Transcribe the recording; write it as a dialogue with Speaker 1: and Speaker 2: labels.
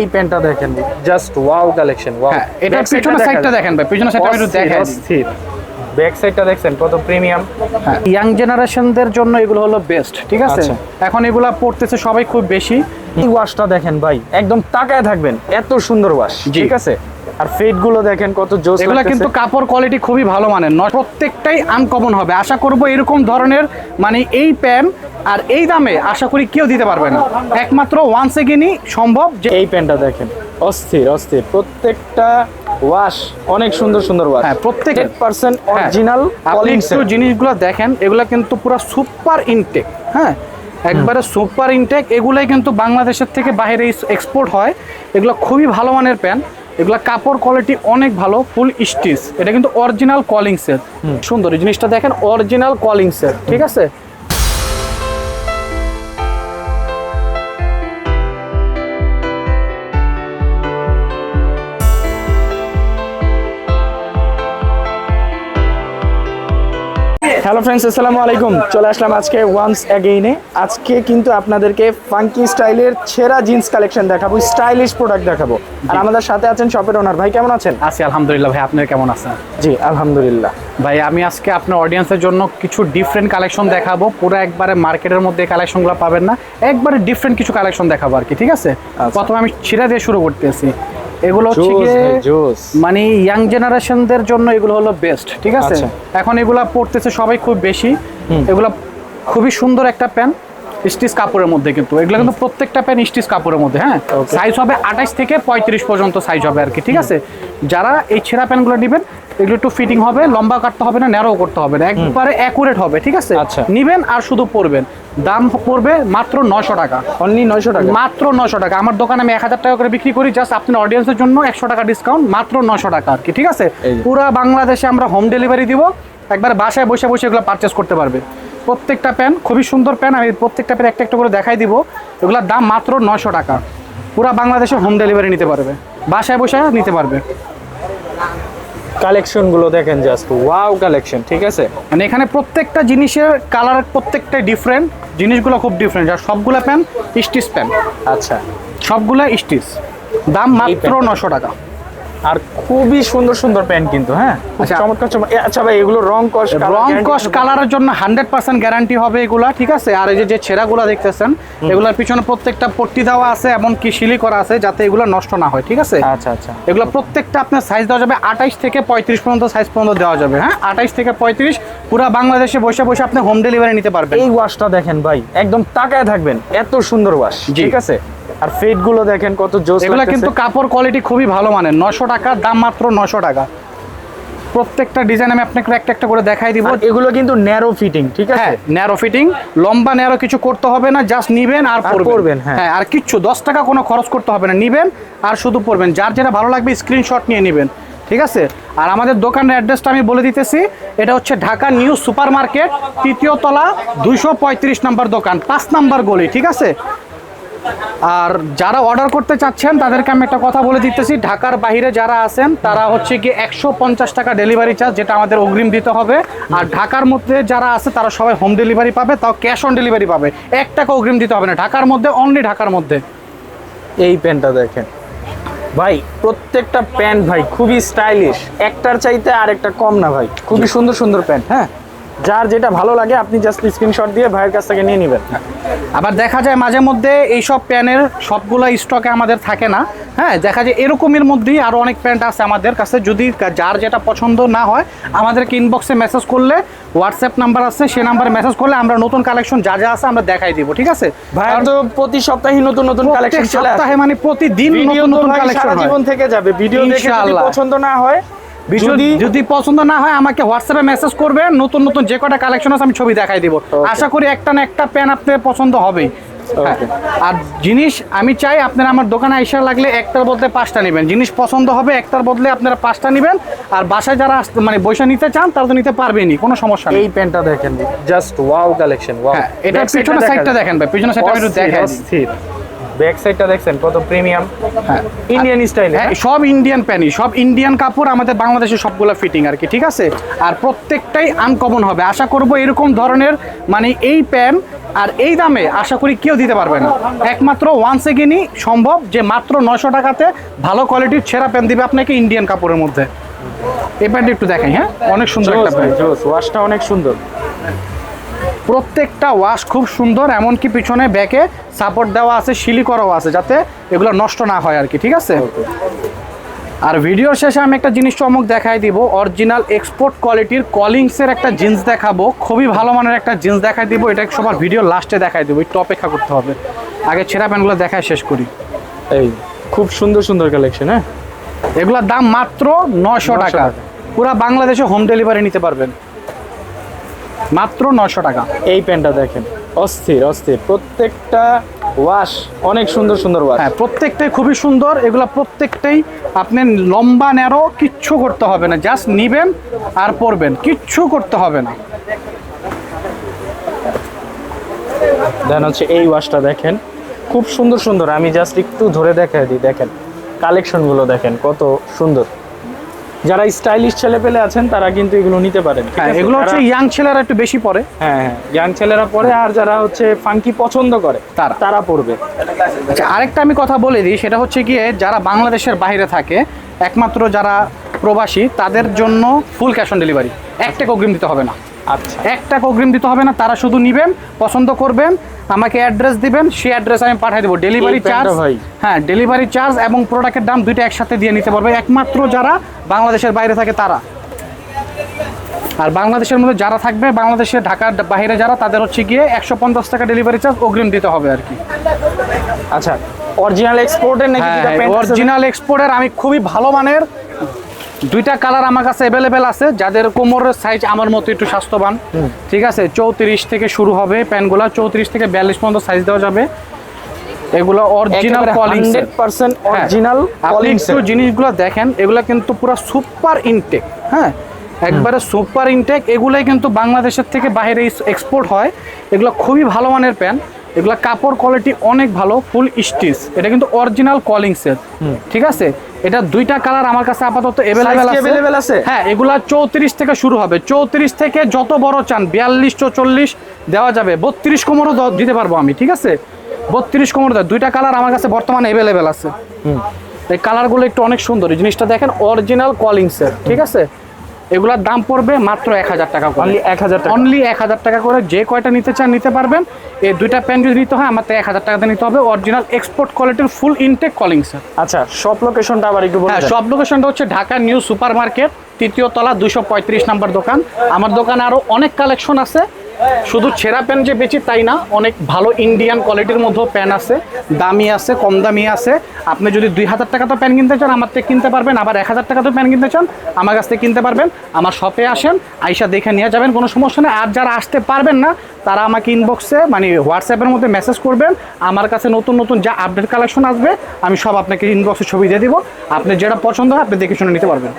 Speaker 1: এই প্যান্টটা দেখেন জাস্ট ওয়াও কালেকশন ওয়াও
Speaker 2: পিছনের সাইডটা দেখেন। ভাই পিছনের সাইডটা একটু দেখাই দিই।
Speaker 1: ব্যাক সাইডটা দেখছেন কত প্রিমিয়াম
Speaker 2: ইয়াং জেনারেশনদের জন্য এগুলো হলো বেস্ট ঠিক আছে?
Speaker 1: আচ্ছা।
Speaker 2: এখন এগুলা পড়তেছে সবাই খুব বেশি।
Speaker 1: এই ওয়াশটা দেখেন ভাই একদম তাকায় থাকবেন এত সুন্দর ওয়াশ ঠিক আছে? আর ফেডগুলো দেখেন কত জোস
Speaker 2: এগুলা কিন্তু কাপড় কোয়ালিটি খুবই ভালো মানের নয় প্রত্যেকটাই আনকমন হবে। আশা করব এরকম ধরনের মানে এই প্যান আর এই দামে আশা করি কেউ দিতে পারবে না। একমাত্র ওয়ান সেকেন্ডই সম্ভব যে
Speaker 1: এই প্যান্টটা দেখেন অস্থির অস্থির। প্রত্যেকটা ওয়াশ অনেক সুন্দর সুন্দর ওয়াশ
Speaker 2: হ্যাঁ, প্রত্যেকের।
Speaker 1: পার্সেন্ট অরিজিনাল
Speaker 2: আপনি একটু জিনিসগুলো দেখেন এগুলা কিন্তু পুরো সুপার ইনটেক হ্যাঁ? একবারে সুপার ইনটেক এগুলাই কিন্তু বাংলাদেশের থেকে বাইরে এক্সপোর্ট হয়। এগুলো খুবই ভালো মানের প্যান্ট এগুলো কাপড় কোয়ালিটি অনেক ভালো ফুল স্টিচ এটা কিন্তু অরিজিনাল কলিং সেট সুন্দর এই জিনিসটা দেখেন অরিজিনাল কলিং সেট ঠিক আছে?
Speaker 1: হ্যালো ফ্রেন্ডস আসসালামু আলাইকুম। চলে আসলাম আজকে ওয়ান্স অ্যাগেইনে আজকে কিন্তু আপনাদেরকে ফাঙ্কি স্টাইলের ছেঁড়া জিন্স কালেকশন দেখাবো স্টাইলিশ প্রোডাক্ট দেখাবো। আর আমাদের সাথে আছেন শপের ওনার ভাই কেমন আছেন?
Speaker 2: আছি আলহামদুলিল্লাহ। ভাই আপনার কেমন আছেন?
Speaker 1: জি আলহামদুলিল্লাহ।
Speaker 2: ভাই আমি আজকে আপনার অডিয়েন্সের জন্য কিছু ডিফারেন্ট কালেকশন দেখাবো। পুরো একবারে মার্কেটের মধ্যে কালেকশনগুলো পাবেন না। একবারে ডিফারেন্ট কিছু কালেকশন দেখাবো আর কি ঠিক আছে? প্রথমে আমি ছিঁড়া দিয়ে শুরু করতেছি। এগুলো হচ্ছে। মানে ইয়াং জেনারেশনদের জন্য এগুলো হলো বেস্ট ঠিক আছে
Speaker 1: আচ্ছা।
Speaker 2: এখন এগুলা পড়তেছে সবাই খুব বেশি এগুলা খুবই সুন্দর একটা প্যান্ট স্টিচ কাপড়ের মধ্যে কিন্তু। এগুলো কিন্তু প্রত্যেকটা প্যান্ট স্টিচ কাপড়ের মধ্যে হ্যাঁ? সাইজ হবে আঠাশ থেকে পঁয়ত্রিশ পর্যন্ত সাইজ হবে আর কি ঠিক আছে? যারা এই ছেঁড়া প্যান্টগুলো নেবেন এগুলো একটু ফিটিং হবে লম্বা কাটতে হবে না ন্যারো করতে হবে না একবারে অ্যাকুরেট হবে ঠিক আছে?
Speaker 1: আচ্ছা।
Speaker 2: নিবেন আর শুধু পরবেন। দাম পড়বে মাত্র নশো টাকা।
Speaker 1: অনলি নয়শো টাকা?
Speaker 2: মাত্র নশো টাকা। আমার দোকানে আমি এক হাজার টাকা করে বিক্রি করি জাস্ট আপনার অডিয়েন্সের জন্য একশো টাকা ডিসকাউন্ট মাত্র নশো টাকা আর কি ঠিক আছে। পুরা বাংলাদেশে আমরা হোম ডেলিভারি দিব একবার বাসায় বসে বসে এগুলো পারচেস করতে পারবে। প্রত্যেকটা প্যান খুবই সুন্দর প্যান আমি প্রত্যেকটা প্যান একটা একটা করে দেখাই দিব। এগুলোর দাম মাত্র নশো টাকা। পুরা বাংলাদেশে হোম ডেলিভারি নিতে পারবে। বাসায় বসে নিতে পারবে।
Speaker 1: কালেকশনগুলো দেখেন জাস্ট ওয়াও কালেকশন ঠিক আছে?
Speaker 2: মানে এখানে প্রত্যেকটা জিনিসের কালার প্রত্যেকটাই ডিফারেন্ট জিনিসগুলো খুব ডিফারেন্ট আর সবগুলো প্যান স্টিচ প্যান।
Speaker 1: আচ্ছা।
Speaker 2: সবগুলা স্টিচ। দাম মাত্র নশো টাকা।
Speaker 1: আর খুবই সুন্দর সুন্দর প্যান্ট কিন্তু হ্যাঁ?
Speaker 2: আচ্ছা।
Speaker 1: চমৎকার চমৎকার। আচ্ছা ভাই এগুলো রং কস
Speaker 2: রং কস কালারের জন্য হান্ড্রেড পার্সেন্ট গ্যারান্টি হবে এগুলা ঠিক আছে? আর এই যে যে ছেঁড়াগুলা দেখতেছেন এগুলোর পিছনে প্রত্যেকটা পট্টি দেওয়া আছে এমনকি শিলি করা আছে যাতে এগুলো নষ্ট না হয় ঠিক আছে?
Speaker 1: আচ্ছা আচ্ছা।
Speaker 2: এগুলো প্রত্যেকটা আপনার সাইজ দেওয়া যাবে আঠাইশ থেকে পঁয়ত্রিশ পর্যন্ত সাইজ পর্যন্ত দেওয়া যাবে হ্যাঁ? আঠাইশ থেকে পঁয়ত্রিশ পুরো বাংলাদেশে বসে বসে আপনি হোম ডেলিভারি নিতে পারবেন।
Speaker 1: এই ওয়াশটা দেখেন ভাই একদম তাকায় থাকবেন এত সুন্দর ওয়াশ ঠিক আছে? আর ফেডগুলো দেখেন কত জোস
Speaker 2: এগুলো কিন্তু কাপড় কোয়ালিটি খুবই ভালো মানের। নশো টাকা দাম মাত্র নশো টাকা। প্রত্যেকটা ডিজাইন আমি আপনাকে একটা একটা করে দেখাই দিব।
Speaker 1: এগুলো কিন্তু ন্যারো ফিটিং ঠিক আছে?
Speaker 2: ন্যারো ফিটিং লম্বা ন্যারো কিছু করতে হবে না জাস্ট নিবেন আর পরবেন।
Speaker 1: হ্যাঁ।
Speaker 2: হ্যাঁ আর কিচ্ছু দশ টাকা কোনো খরচ করতে হবে না নিবেন আর শুধু পরবেন। যার যেটা ভালো লাগবে স্ক্রিনশট নিয়ে নেবেন ঠিক আছে? আর আমাদের দোকানের অ্যাড্রেসটা আমি বলে দিতেছি এটা হচ্ছে ঢাকা নিউ সুপার মার্কেট তৃতীয় তলা দুইশো পঁয়ত্রিশ নম্বর দোকান পাঁচ নাম্বার গলি ঠিক আছে? আর যারা অর্ডার করতে চাচ্ছেন, তাদেরকে আমি একটা কথা বলে দিতেছি। ঢাকার বাইরে যারা আছেন, তারা হচ্ছে কি একশো পঞ্চাশ টাকা ডেলিভারি চার্জ যেটা আমাদের অগ্রিম দিতে হবে। আর ঢাকার মধ্যে যারা আছে, তারা সবাই হোম ডেলিভারি পাবে, তাও ক্যাশ অন ডেলিভারি পাবে। এক টাকা অগ্রিম দিতে হবে না। ঢাকার মধ্যে অনলি ঢাকার মধ্যে।
Speaker 1: এই প্যান্টটা দেখেন। ভাই, প্রত্যেকটা প্যান্ট ভাই, খুবই স্টাইলিশ একটার চাইতে আরেকটা কম না ভাই। খুবই সুন্দর সুন্দর প্যান্ট হ্যাঁ? যার যেটা ভালো লাগে আপনি জাস্ট স্ক্রিনশট দিয়ে ভাইয়ের কাছ থেকে নিয়ে নেবেন।
Speaker 2: আবার দেখা যায় মাঝে মধ্যে এইসব প্যানের সবগুলা স্টকে আমাদের থাকে না। হ্যাঁ দেখা যায় এরকমের মধ্যেই আরও অনেক প্যান্ট আছে আমাদের কাছে। যদি যার যেটা পছন্দ না হয় আমাদেরকে ইনবক্সে মেসেজ করলে হোয়াটসঅ্যাপ নাম্বার আছে সেই নাম্বারে মেসেজ করলে আমরা নতুন কালেকশন যা যা আছে আমরা দেখাই দিব ঠিক আছে? কারণ
Speaker 1: তো প্রতি সপ্তাহে নতুন নতুন কালেকশন চলে আসে।
Speaker 2: সপ্তাহে মানে প্রতিদিন নতুন নতুন কালেকশন
Speaker 1: জীবন থেকে যাবে। ভিডিও দেখে যদি পছন্দ না হয়
Speaker 2: যদি
Speaker 1: যদি
Speaker 2: পছন্দ না হয় আমাকে হোয়াটসঅ্যাপে মেসেজ করবেন নতুন নতুন যে কটা কালেকশন আছে আমি ছবি দেখাই দিব। আশা করি একটা না একটা প্যান আপনার পছন্দ হবেই। হ্যাঁ। আর জিনিস আমি চাই আপনারা আমার দোকানে আইসা লাগলে একটার বদলে পাঁচটা নেবেন। জিনিস পছন্দ হবে একটার বদলে আপনারা পাঁচটা নেবেন। আর বাসায় যারা মানে বসে নিতে চান তারা তো নিতে পারবেনই কোনো সমস্যা নেই।
Speaker 1: এই প্যান্টটা দেখেন জাস্ট ওয়াও কালেকশন ওয়াও
Speaker 2: এটার পিছনের সাইডটা দেখেন ভাই পিছনের সাইডটা আমি একটু দেখাই দিই।
Speaker 1: ব্যাক সাইডটা দেখছেন কত প্রিমিয়াম?
Speaker 2: হ্যাঁ।
Speaker 1: ইন্ডিয়ান স্টাইল
Speaker 2: হ্যাঁ সব ইন্ডিয়ান প্যানি সব ইন্ডিয়ান কাপড় আমাদের বাংলাদেশে সবগুলো ফিটিং আর কি ঠিক আছে? আর প্রত্যেকটাই আনকমন হবে। আশা করব এরকম ধরনের মানে এই প্যান আর এই দামে আশা করি কেউ দিতে পারবে না। একমাত্র ওয়ান সেকেন্ডই সম্ভব যে মাত্র নয়শো টাকাতে ভালো কোয়ালিটির ছেঁড়া প্যান্ট দিবে আপনাকে ইন্ডিয়ান কাপড়ের মধ্যে। এই প্যান্টটা একটু দেখাই হ্যাঁ? অনেক সুন্দর একটা প্যান্ট
Speaker 1: ওয়াশটা অনেক সুন্দর।
Speaker 2: প্রত্যেকটা ওয়াশ খুব সুন্দর এমনকি পিছনে ব্যাকে সাপোর্ট দেওয়া আছে শিলি করাও আছে যাতে এগুলো নষ্ট না হয় আর কি ঠিক আছে? আর ভিডিওর শেষে আমি একটা জিনিস চমক দেখাই দিব অরিজিনাল এক্সপোর্ট কোয়ালিটির কলিংসের একটা জিন্স দেখাবো খুবই ভালো মানের একটা জিন্স দেখাই দিব এটা সবার ভিডিও লাস্টে দেখাই দিব একটু অপেক্ষা করতে হবে। আগে ছেঁড়া প্যান্টগুলো দেখায় শেষ করি।
Speaker 1: এই খুব সুন্দর সুন্দর কালেকশন হ্যাঁ?
Speaker 2: এগুলোর দাম মাত্র নশো
Speaker 1: 900
Speaker 2: টাকা।
Speaker 1: টাকা।
Speaker 2: পুরা বাংলাদেশে হোম ডেলিভারি নিতে পারবেন। মাত্র নশো টাকা।
Speaker 1: এই প্যান্টটা দেখেন অস্থির অস্থির। প্রত্যেকটা ওয়াশ অনেক সুন্দর সুন্দর ওয়াশ
Speaker 2: হ্যাঁ প্রত্যেকটাই খুবই সুন্দর। এগুলো প্রত্যেকটাই আপনি লম্বা ন্যারো কিচ্ছু করতে হবে না। জাস্ট নিবেন আর পরবেন কিচ্ছু করতে হবে না।
Speaker 1: দেন হচ্ছে এই ওয়াশটা দেখেন খুব সুন্দর সুন্দর। আমি জাস্ট একটু ধরে দেখাই দিই দেখেন। কালেকশনগুলো দেখেন কত সুন্দর। যারা স্টাইলিশ ছেলে পেলে আছেন তারা কিন্তু এগুলো নিতে পারেন।
Speaker 2: হ্যাঁ এগুলো হচ্ছে ইয়াং ছেলেরা একটু বেশি পরে।
Speaker 1: হ্যাঁ হ্যাঁ ইয়াং ছেলেরা পরে আর যারা হচ্ছে ফাঙ্কি পছন্দ করে
Speaker 2: তারা।
Speaker 1: তারা পড়বে
Speaker 2: আচ্ছা আরেকটা আমি কথা বলে দিই সেটা হচ্ছে গিয়ে যারা বাংলাদেশের বাইরে থাকে একমাত্র যারা প্রবাসী তাদের জন্য ফুল ক্যাশ অন ডেলিভারি এক টাকা অগ্রিম দিতে হবে না।
Speaker 1: আচ্ছা।
Speaker 2: এক অগ্রিম দিতে হবে না তারা শুধু নিবেন পছন্দ করবেন আমাকে অ্যাড্রেস দিবেন সেই অ্যাড্রেস আমি পাঠিয়ে দেবো। Delivery charge. হ্যাঁ ডেলিভারি চার্জ এবং প্রোডাক্টের দাম দুইটা একসাথে দিয়ে নিতে পারবে। একমাত্র যারা বাংলাদেশের বাইরে থাকে তারা। আর বাংলাদেশের মধ্যে যারা থাকবে বাংলাদেশের ঢাকার বাইরে যারা তাদের হচ্ছে গিয়ে একশো পঞ্চাশ টাকা ডেলিভারি চার্জ অগ্রিম দিতে হবে আর কি।
Speaker 1: আচ্ছা অরিজিনাল এক্সপোর্টের নাকি
Speaker 2: হ্যাঁ
Speaker 1: যেটা প্যান্ট আছে?
Speaker 2: অরিজিনাল এক্সপোর্টের আমি খুবই ভালো মানের দুইটা কালার আমার কাছে অ্যাভেলেবেল আছে। যাদের কোমরের সাইজ আমার মতো একটু স্বাস্থ্যবান। ঠিক আছে? চৌত্রিশ থেকে শুরু হবে প্যান্টগুলো। চৌত্রিশ থেকে বিয়াল্লিশ পর্যন্ত সাইজ দেওয়া যাবে। এগুলো অরিজিনাল কলিং
Speaker 1: 100% অরিজিনাল কলিং
Speaker 2: একটু জিনিসগুলো দেখেন এগুলো কিন্তু পুরো সুপার ইনটেক হ্যাঁ? একবারে সুপার ইনটেক এগুলাই কিন্তু বাংলাদেশের থেকে বাইরে এক্সপোর্ট হয়। এগুলো খুবই ভালো মানের প্যান্ট। এগুলো কাপড় কোয়ালিটি অনেক ভালো ফুল স্টিচ এটা কিন্তু অরিজিনাল কলিং সেট ঠিক আছে? এটা দুইটা কালার আমার কাছে আপাতত অ্যাভেলেবেল
Speaker 1: কি
Speaker 2: আছে। হ্যাঁ এগুলা চৌত্রিশ থেকে শুরু হবে। চৌত্রিশ থেকে যত বড় চান বিয়াল্লিশ চৌচল্লিশ দেওয়া যাবে। বত্রিশ কোমরও দিতে পারব আমি ঠিক আছে? বত্রিশ কোমর দেয় দুইটা কালার আমার কাছে বর্তমানে অ্যাভেলেবেল আছে। এই কালারগুলো একটু অনেক সুন্দর। এই জিনিসটা দেখেন অরিজিনাল কলিং সেট ঠিক আছে? এগুলার দাম পড়বে মাত্র এক হাজার টাকা করে।
Speaker 1: অনলি এক হাজার টাকা।
Speaker 2: অনলি এক হাজার টাকা করে যে কয়টা নিতে চান নিতে পারবেন। এই দুইটা প্যান্ট যদি নিতে হয় আমার তো এক হাজার টাকাতে নিতে হবে। অরিজিনাল এক্সপোর্ট কোয়ালিটির ফুল ইনটেক কলিং স্যার
Speaker 1: আচ্ছা সব লোকেশনটা আবার একটু
Speaker 2: হ্যাঁ সব লোকেশনটা হচ্ছে ঢাকা নিউ সুপার মার্কেট তৃতীয় তলা দুশো পঁয়ত্রিশ নাম্বার দোকান। আমার দোকানে আরও অনেক কালেকশন আছে। শুধু ছেঁড়া প্যান্ট যে বেচি তাই না, অনেক ভালো ইন্ডিয়ান কোয়ালিটির মধ্যেও প্যান্ট আছে, দামি আছে, কম দামি আছে। আপনি যদি দুই হাজার টাকা তো প্যান্ট কিনতে চান, আমার থেকে কিনতে পারবেন, আবার এক হাজার টাকা তো প্যান্ট কিনতে চান, আমার কাছ থেকে কিনতে পারবেন। আমার শপে আসেন, আইসা দেখে নিয়ে যাবেন, কোনো সমস্যা নেই। আর যারা আসতে পারবেন না, তারা আমাকে ইনবক্সে মানে হোয়াটসঅ্যাপের মধ্যে মেসেজ করবেন। আমার কাছে নতুন নতুন যা আপডেট কালেকশন আসবে, আমি সব আপনাকে ইনবক্সে ছবি দিয়ে দিব। আপনি যেটা পছন্দ হয়, আপনি দেখে শুনে নিতে পারবেন।